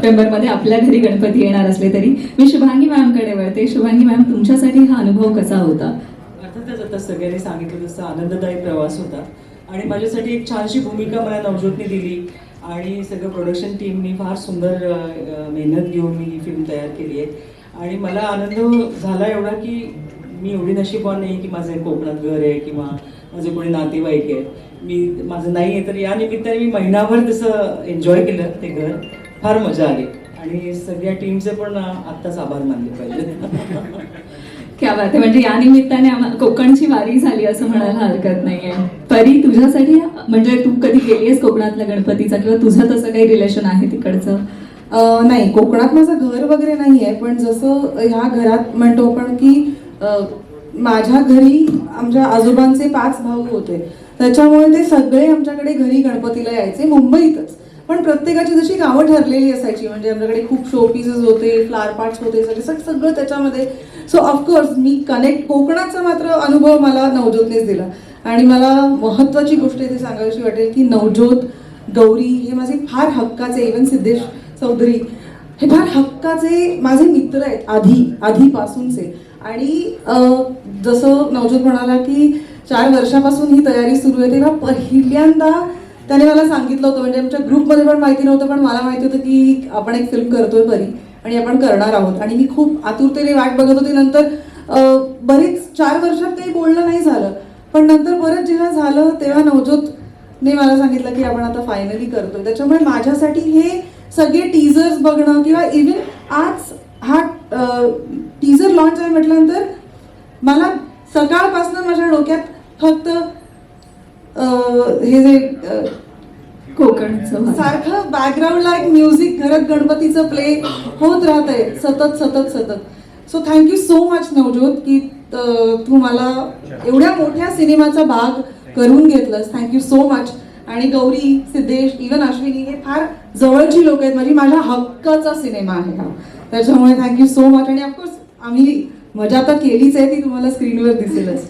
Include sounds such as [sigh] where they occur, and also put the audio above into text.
सप्टेंबरमध्ये आपल्या घरी गणपती येणार असले तरी मी शुभांगी मॅमकडे वळते. शुभांगी मॅम तुमच्यासाठी हा अनुभव कसा होता? अर्थातच आता सगळ्यांनी सांगितलं तसा आनंददायी प्रवास होता. आणि माझ्यासाठी एक छानशी भूमिका मला नवज्योतने दिली. आणि सगळं प्रोडक्शन टीमनी फार सुंदर मेहनत घेऊन मी ही फिल्म तयार केली आहे. आणि मला आनंद झाला एवढा की मी एवढी नशीबवान नाही की माझं कोकणात घर आहे किंवा माझे कोणी नातेवाईक आहे मी माझं नाही आहे तर या निमित्ताने मी महिनाभर तसं एन्जॉय केलं ते घर. फार मजा आली. आणि सगळ्या टीमचे पण आत्ताच आभार मानले पाहिजे [laughs] क्या बात आहे. म्हणजे या निमित्ताने आम्हा- कोकणची वारी झाली असं म्हणायला हरकत नाहीये. परी तुझ्यासाठी म्हणजे तू कधी गेलीयस कोकणातल्या गणपतीचा किंवा तुझं तसं काही रिलेशन आहे तिकडचं? अं, नाही. कोकणात माझं घर वगैरे नाही आहे पण जसं ह्या घरात म्हणतो आपण की माझ्या घरी आमच्या आजोबांचे पाच भाऊ होते. त्याच्यामुळे ते सगळे आमच्याकडे घरी गणपतीला यायचे मुंबईतच. पण प्रत्येकाची जशी गावं ठरलेली असायची म्हणजे आमच्याकडे खूप शो पीसेस होते फ्लावर पार्ट्स होते सगळे सगळं त्याच्यामध्ये. सो ऑफकोर्स मी कनेक्ट कोकणाचा मात्र अनुभव मला नवज्योतनेच दिला. आणि मला महत्त्वाची गोष्ट इथे सांगावीशी वाटेल की नवज्योत गौरी हे माझे फार हक्काचे इवन सिद्धेश चौधरी हे फार हक्काचे माझे मित्र आहेत आधी आधीपासूनचे. आणि जसं नवज्योत म्हणाला की चार वर्षापासून ही तयारी सुरू आहे तेव्हा पहिल्यांदा त्याने मला सांगितलं होतं म्हणजे आमच्या ग्रुपमध्ये पण माहिती नव्हतं पण मला माहिती होतं की आपण एक फिल्म करतोय बरी आणि आपण करणार आहोत. आणि मी खूप आतुरतेने वाट बघत होती. नंतर बरीच चार वर्षात काही बोलणं नाही झालं. पण नंतर परत जेव्हा झालं तेव्हा नवज्योतने मला सांगितलं की आपण आता फायनली करतोय. त्याच्यामुळे माझ्यासाठी हे सगळे टीजर्स बघणं किंवा इव्हन आज हा टीजर लॉन्च आहे म्हटल्यानंतर मला सकाळपासून माझ्या डोक्यात फक्त हे जे कोकणचं. सारखं बॅकग्राऊंडला एक म्युझिक घरात गणपतीचं प्ले होत राहत आहे सतत सतत. सतत so thank you so much Navjyot की तू मला एवढ्या मोठ्या सिनेमाचा भाग करून घेतलंस. थँक्यू सो मच आणि गौरी सिद्धेश इवन अश्विनी हे फार जवळची लोक आहेत. माझी माझ्या हक्काचा सिनेमा आहे हा. त्याच्यामुळे थँक्यू सो मच आणि ऑफकोर्स आम्ही मजा तर केलीच आहे ती तुम्हाला स्क्रीनवर दिसेलच.